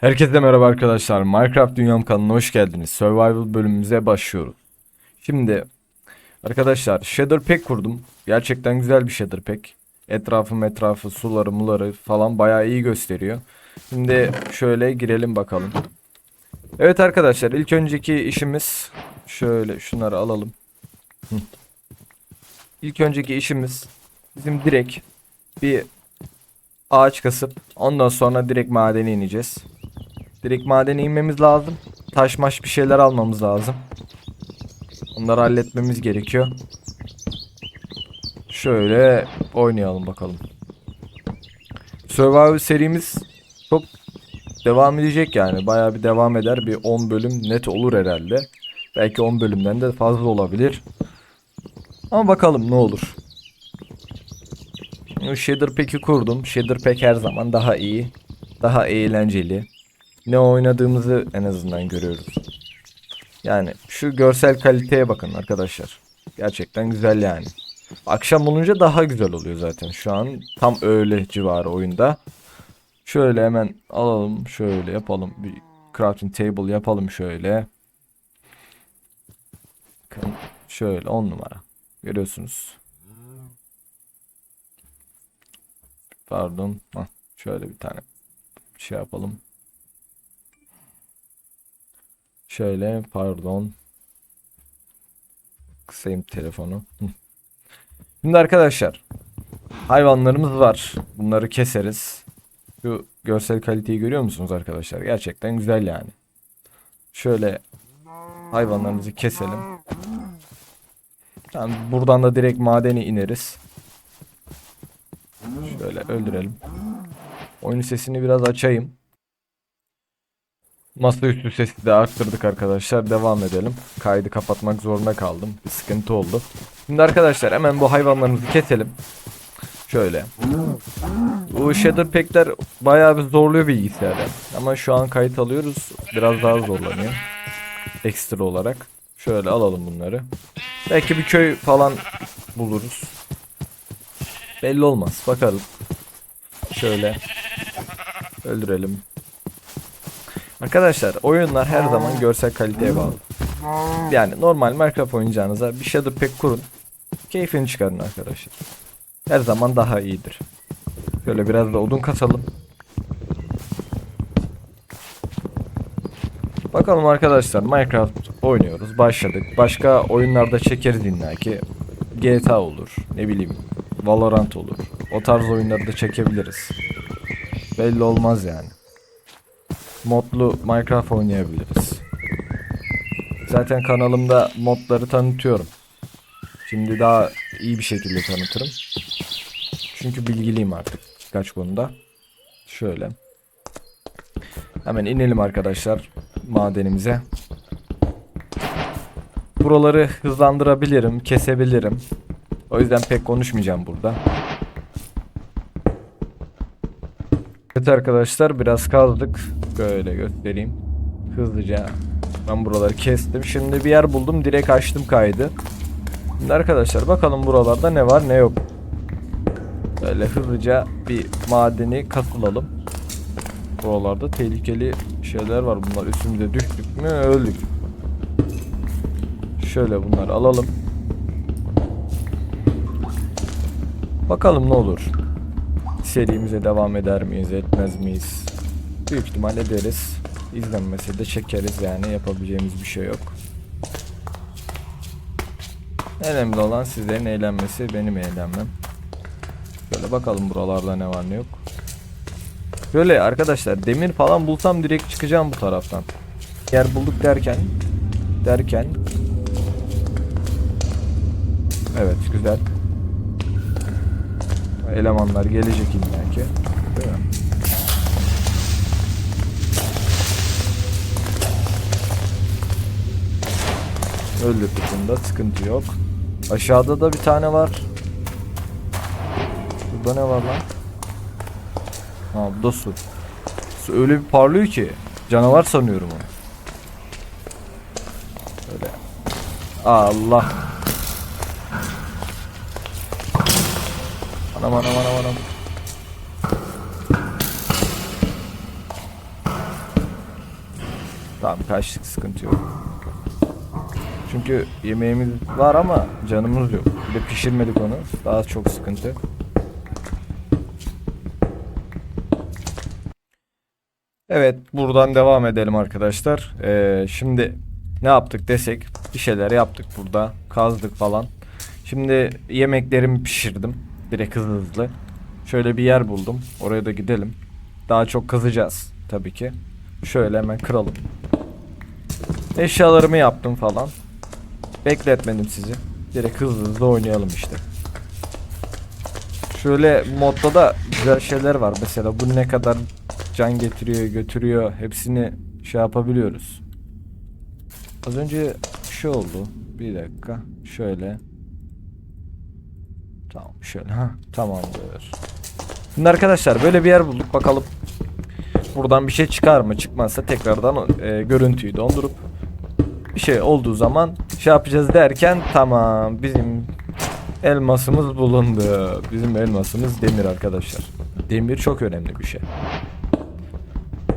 Herkese merhaba arkadaşlar. Minecraft Dünyam kanalına hoş geldiniz. Survival bölümümüze başlıyoruz. Şimdi arkadaşlar Shader Pack kurdum. Gerçekten güzel bir Shader Pack. Etrafı suları muları falan bayağı iyi gösteriyor. Şimdi şöyle girelim bakalım. Evet arkadaşlar ilk önceki işimiz şöyle şunları alalım. İlk önceki işimiz bizim direkt bir ağaç kasıp ondan sonra direkt madene ineceğiz. Direkt madene inmemiz lazım. Taş maş bir şeyler almamız lazım. Onları halletmemiz gerekiyor. Şöyle oynayalım bakalım. Survival serimiz çok devam edecek yani. Bayağı bir devam eder. Bir 10 bölüm net olur herhalde. Belki 10 bölümden de fazla olabilir. Ama bakalım ne olur. Shader Pack'i kurdum. Shader Pack her zaman daha iyi. Daha eğlenceli. Ne oynadığımızı en azından görüyoruz. Yani şu görsel kaliteye bakın arkadaşlar. Gerçekten güzel yani. Akşam olunca daha güzel oluyor zaten. Şu an tam öğle civarı oyunda. Şöyle hemen alalım. Şöyle yapalım. Bir crafting table yapalım şöyle. Bakın Şöyle 10 numara. Görüyorsunuz. Pardon. Hah, şöyle bir tane şey yapalım. Şöyle pardon. Kısayım telefonu. Şimdi arkadaşlar hayvanlarımız var. Bunları keseriz. Şu görsel kaliteyi görüyor musunuz arkadaşlar? Gerçekten güzel yani. Şöyle hayvanlarımızı keselim. Yani buradan da direkt madene ineriz. Şöyle öldürelim. Oyun sesini biraz açayım. Masaüstü sesi de arttırdık arkadaşlar. Devam edelim. Kaydı kapatmak zorunda kaldım. Bir sıkıntı oldu. Şimdi arkadaşlar hemen bu hayvanlarımızı keselim. Şöyle. Bu shader pack'ler bayağı bir zorluyor bilgisayarda. Ama şu an kayıt alıyoruz. Biraz daha zorlanıyor. Ekstra olarak. Şöyle alalım bunları. Belki bir köy falan buluruz. Belli olmaz. Bakalım. Şöyle. Öldürelim. Arkadaşlar oyunlar her zaman görsel kaliteye bağlı. Yani normal Minecraft oynayacağınıza bir Shader Pack kurun. Keyfini çıkarın arkadaşlar. Her zaman daha iyidir. Şöyle biraz da odun kasalım. Bakalım arkadaşlar Minecraft oynuyoruz. Başladık. Başka oyunlarda çekeriz illa ki. GTA olur. Ne bileyim. Valorant olur. O tarz oyunları da çekebiliriz. Belli olmaz yani modlu Minecraft oynayabiliriz. Zaten kanalımda modları tanıtıyorum. Şimdi daha iyi bir şekilde tanıtırım. Çünkü bilgiliyim artık birkaç konuda. Şöyle. Hemen inelim arkadaşlar madenimize. Buraları hızlandırabilirim, kesebilirim. O yüzden pek konuşmayacağım burada. Evet arkadaşlar biraz kazdık. Böyle göstereyim. Hızlıca. Ben buraları kestim. Şimdi bir yer buldum. Direkt açtım kaydı. Şimdi arkadaşlar bakalım buralarda ne var ne yok. Böyle hızlıca bir madeni katılalım. Buralarda tehlikeli şeyler var. Bunlar üstümüze düştük mü öldük. Şöyle bunları alalım. Bakalım ne olur. Serimize devam eder miyiz etmez miyiz? Büyük ihtimal ederiz. İzlenmesi de çekeriz yani yapabileceğimiz bir şey yok. Önemli olan sizlerin eğlenmesi benim eğlenmem. Şöyle bakalım buralarda ne var ne yok. Böyle arkadaşlar demir falan bulsam direkt çıkacağım bu taraftan. Yer bulduk derken derken Evet güzel. Elemanlar gelecek illa ki. Değil? Öldürdük bunda sıkıntı yok. Aşağıda da bir tane var. Burada ne var lan? Ha bu da su. Su öyle bir parlıyor ki. Canavar sanıyorum onu. Öyle. Allah. Anam anam anam anam. Tamam kaçtık sıkıntı yok. Çünkü yemeğimiz var ama canımız yok. Bir de pişirmedik onu. Daha çok sıkıntı. Evet buradan devam edelim arkadaşlar. Ee, şimdi ne yaptık desek bir şeyler yaptık burada. Kazdık falan. Şimdi yemeklerimi pişirdim. Direkt hızlı hızlı. Şöyle bir yer buldum. Oraya da gidelim. Daha çok kazacağız tabii ki. Şöyle hemen kıralım. Eşyalarımı yaptım falan. Bekletmedim sizi. Direkt hızlı hızlı oynayalım işte. Şöyle modda da güzel şeyler var. Mesela bu ne kadar can getiriyor, götürüyor. Hepsini şey yapabiliyoruz. Az önce şey oldu. Bir dakika. Şöyle. Tamam şöyle. Ha tamamdır. Şimdi arkadaşlar böyle bir yer bulduk. Bakalım buradan bir şey çıkar mı? Çıkmazsa tekrardan e, görüntüyü dondurup bir şey olduğu zaman şey yapacağız derken tamam bizim elmasımız bulundu. Bizim elmasımız demir arkadaşlar. Demir çok önemli bir şey.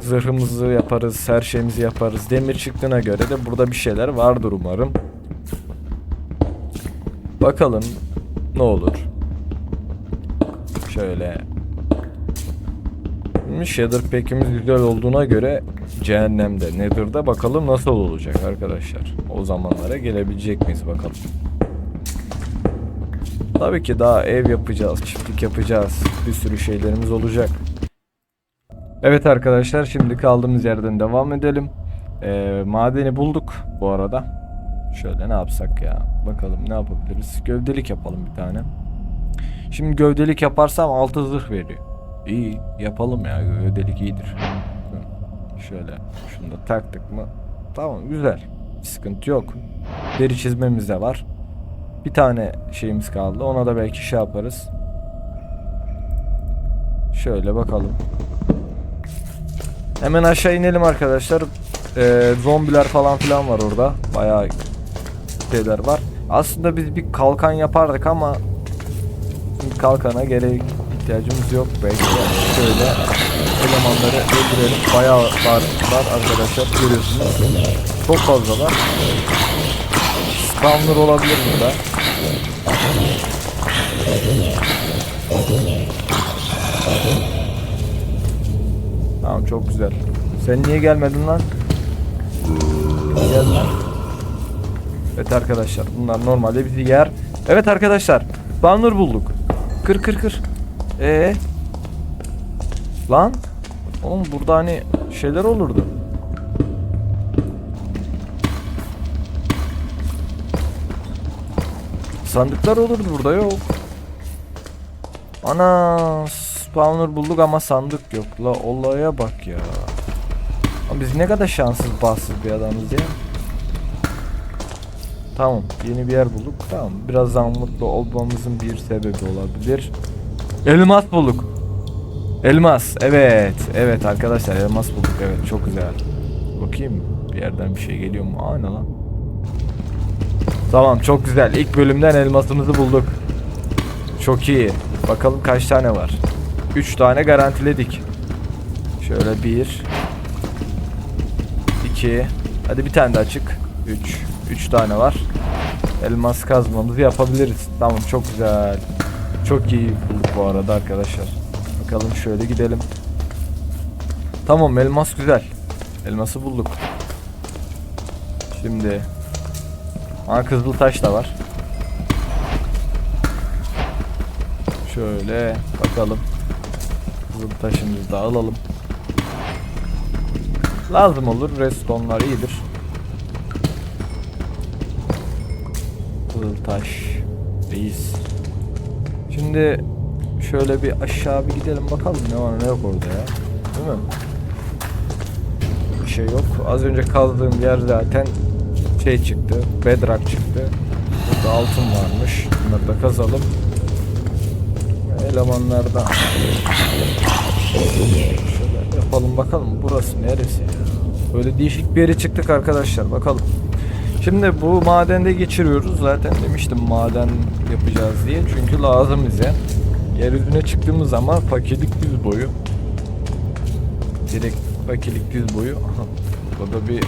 Zırhımızı yaparız, her şeyimizi yaparız. Demir çıktığına göre de burada bir şeyler vardır umarım. Bakalım ne olur. Şöyle. Şimdi Shader Pack'imiz güzel olduğuna göre cehennemde, Nether'da bakalım nasıl olacak arkadaşlar. O zamanlara gelebilecek miyiz bakalım. Tabii ki daha ev yapacağız, çiftlik yapacağız. Bir sürü şeylerimiz olacak. Evet arkadaşlar şimdi kaldığımız yerden devam edelim. Ee, madeni bulduk bu arada. Şöyle ne yapsak ya? Bakalım ne yapabiliriz? Gövdelik yapalım bir tane. Şimdi gövdelik yaparsam altı zırh veriyor. İyi yapalım ya gövdelik iyidir. Şöyle şunu da taktık mı? Tamam güzel. Sıkıntı yok. Deri çizmemiz de var. Bir tane şeyimiz kaldı. Ona da belki şey yaparız. Şöyle bakalım. Hemen aşağı inelim arkadaşlar. Ee, zombiler falan filan var orada. Bayağı şeyler var. Aslında biz bir kalkan yapardık ama kalkana gerek ihtiyacımız yok belki. Şöyle elemanları öldürelim. Bayağı var, var arkadaşlar görüyorsunuz. Çok fazla var. Spawner olabilir burada. Tamam çok güzel. Sen niye gelmedin lan? Gel lan. Evet arkadaşlar bunlar normalde bizi yer. Evet arkadaşlar spawner bulduk. Kır kır kır. Ee? Lan? Oğlum burada hani şeyler olurdu. Sandıklar olurdu burada yok. Ana spawner bulduk ama sandık yok. La olaya bak ya. Ama biz ne kadar şanssız bahtsız bir adamız ya. Tamam yeni bir yer bulduk. Tamam birazdan mutlu olmamızın bir sebebi olabilir. Elmas bulduk. Elmas evet evet arkadaşlar elmas bulduk evet çok güzel. Bakayım bir yerden bir şey geliyor mu? Aa ne lan? Tamam çok güzel ilk bölümden elmasımızı bulduk. Çok iyi. Bakalım kaç tane var. 3 tane garantiledik. Şöyle 1 2 Hadi bir tane de açık. 3 3 tane var. Elmas kazmamızı yapabiliriz. Tamam çok güzel. Çok iyi bulduk bu arada arkadaşlar. Bakalım şöyle gidelim. Tamam elmas güzel. Elması bulduk. Şimdi Aa kızıl taş da var. Şöyle bakalım. Kızıl taşımızı da alalım. Lazım olur. Redstone'lar iyidir. Kızıl taş. Reis. Şimdi şöyle bir aşağı bir gidelim bakalım ne var ne yok orada ya. Değil mi? Bir şey yok. Az önce kazdığım yer zaten şey çıktı. Bedrock çıktı. Burada altın varmış. Bunları da kazalım. Elemanlardan. Şöyle yapalım bakalım burası neresi ya? Böyle değişik bir yere çıktık arkadaşlar bakalım. Şimdi bu madende geçiriyoruz. Zaten demiştim maden yapacağız diye. Çünkü lazım bize. Yeryüzüne çıktığımız zaman fakirlik düz boyu. Direkt fakirlik düz boyu. Burada bir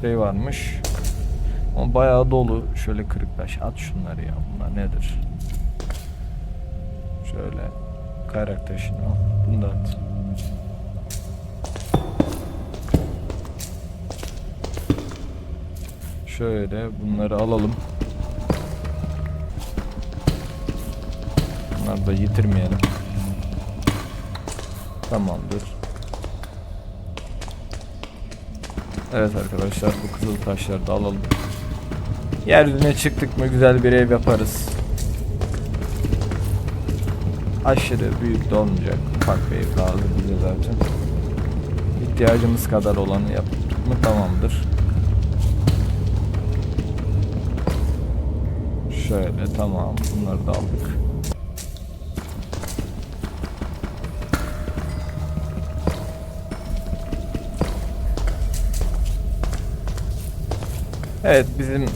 şey varmış. Ama bayağı dolu. Şöyle kırık taş. At şunları ya. Bunlar nedir? Şöyle kayrak taşını al. Bunu da at. Şöyle bunları alalım. Bunları da yitirmeyelim. Tamamdır. Evet arkadaşlar bu kızıl taşları da alalım. Yeryüzüne çıktık mı güzel bir ev yaparız. Aşırı büyük de olmayacak. Ufak bir ev lazım bize zaten. İhtiyacımız kadar olanı yaptık mı tamamdır. Şöyle tamam bunları da aldık. Evet bizim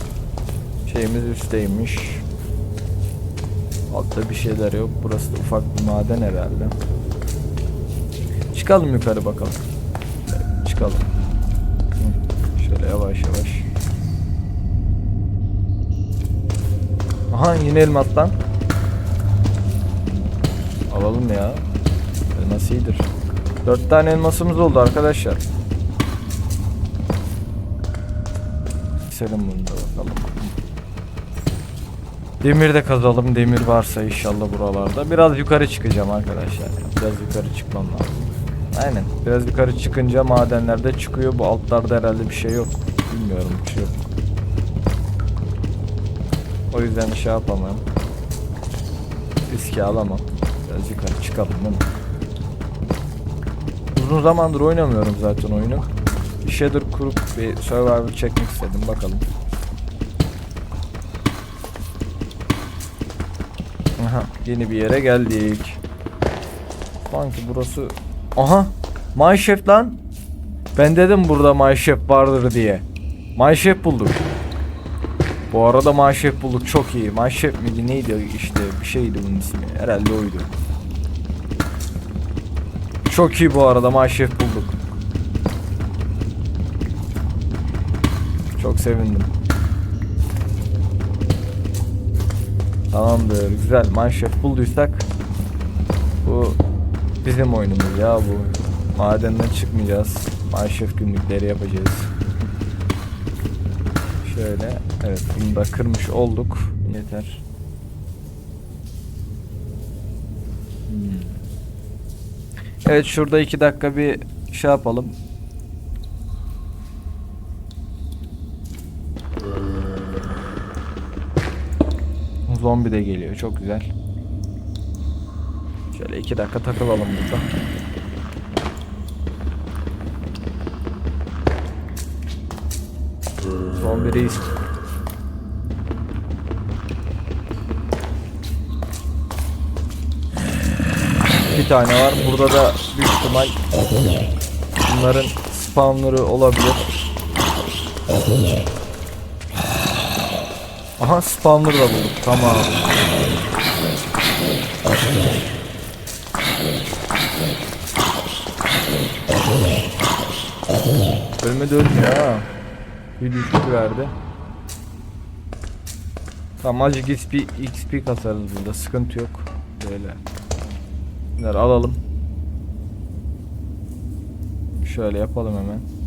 şeyimiz üstteymiş. Altta bir şeyler yok. Burası da ufak bir maden herhalde. Çıkalım yukarı bakalım. Evet, Çıkalım. Şöyle yavaş yavaş. Aha yine elmastan. Alalım ya. Elmas iyidir. Dört tane elmasımız oldu arkadaşlar. Keselim bunu da bakalım. Demir de kazalım. Demir varsa inşallah buralarda. Biraz yukarı çıkacağım arkadaşlar. Biraz yukarı çıkmam lazım. Aynen. Biraz yukarı çıkınca madenlerde çıkıyor. Bu altlarda herhalde bir şey yok. Bilmiyorum bir şey yok. O yüzden şey yapamam. Riski alamam. Biraz yukarı çıkalım? Uzun zamandır oynamıyorum zaten oyunu. Shader kurup bir survival çekmek istedim bakalım. Aha yeni bir yere geldik. Sanki burası... Aha! Mineshaft lan! Ben dedim burada Mineshaft vardır diye. Mineshaft bulduk. Bu arada Mineshaft bulduk çok iyi. Mineshaft miydi neydi işte bir şeydi bunun ismi. Herhalde oydu. Çok iyi bu arada Mineshaft bulduk. Sevindim. Tamamdır güzel Mineshaft bulduysak bu bizim oyunumuz ya bu. Madenden çıkmayacağız. Mineshaft günlükleri yapacağız. Şöyle evet bunu da kırmış olduk. Yeter. Evet şurada iki dakika bir şey yapalım. Zombi de geliyor çok güzel. Şöyle iki dakika takılalım burada. Zombi reis. Bir tane var. Burada da büyük ihtimal bunların spawnları olabilir. Aha spawner da bulduk. Tamam. Ölmedi ölmüyor ha. Bir düşük verdi. Tamam azıcık XP, XP kasarız burada. Sıkıntı yok. Böyle. Bunları alalım. Şöyle yapalım hemen.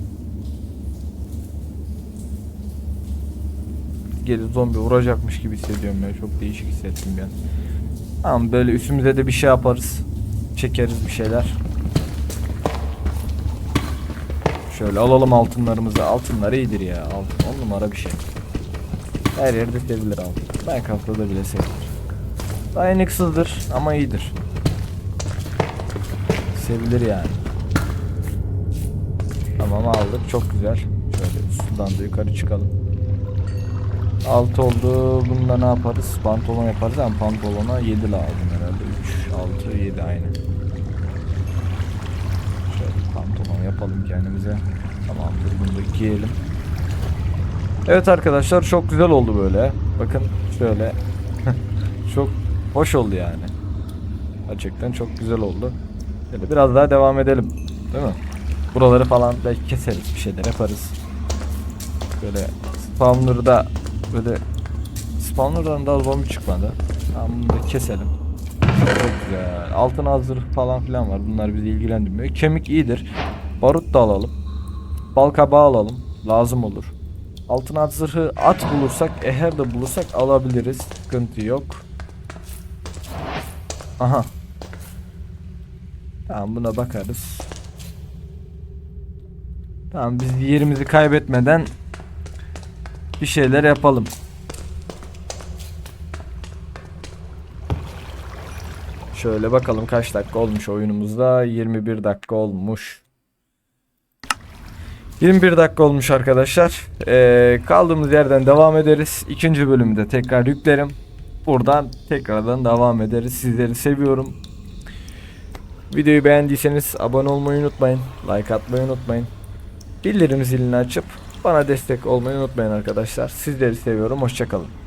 Gelip zombi vuracakmış gibi hissediyorum ya. Çok değişik hissettim ben. Tamam böyle üstümüze de bir şey yaparız. Çekeriz bir şeyler. Şöyle alalım altınlarımızı. Altınlar iyidir ya. Altın on numara bir şey. Her yerde sevilir altın. Minecraft'ta da bile sevilir. Dayanıksızdır ama iyidir. Sevilir yani. Tamam aldık. Çok güzel. Şöyle sudan da yukarı çıkalım. 6 oldu. Bunda ne yaparız? Pantolon yaparız ama pantolona 7 lazım herhalde. 3, 6, 7 aynı. Şöyle pantolon yapalım kendimize. Tamamdır bunu da giyelim. Evet arkadaşlar çok güzel oldu böyle. Bakın şöyle. çok hoş oldu yani. Gerçekten çok güzel oldu. Şöyle biraz daha devam edelim. Değil mi? Buraları falan belki keseriz bir şeyler yaparız. Böyle spawner'da böyle spawner'dan da zombi çıkmadı. Tamam bunu da keselim. Çok güzel. Altın hazır falan filan var. Bunlar bizi ilgilendirmiyor. Kemik iyidir. Barut da alalım. Bal kabağı alalım. Lazım olur. Altın at zırhı at bulursak, eher de bulursak alabiliriz. Sıkıntı yok. Aha. Tamam buna bakarız. Tamam biz yerimizi kaybetmeden bir şeyler yapalım. Şöyle bakalım kaç dakika olmuş oyunumuzda. 21 dakika olmuş. 21 dakika olmuş arkadaşlar. Ee, kaldığımız yerden devam ederiz. İkinci bölümü de tekrar yüklerim. Buradan tekrardan devam ederiz. Sizleri seviyorum. Videoyu beğendiyseniz abone olmayı unutmayın. Like atmayı unutmayın. Bildirim zilini açıp bana destek olmayı unutmayın arkadaşlar. Sizleri seviyorum. Hoşçakalın.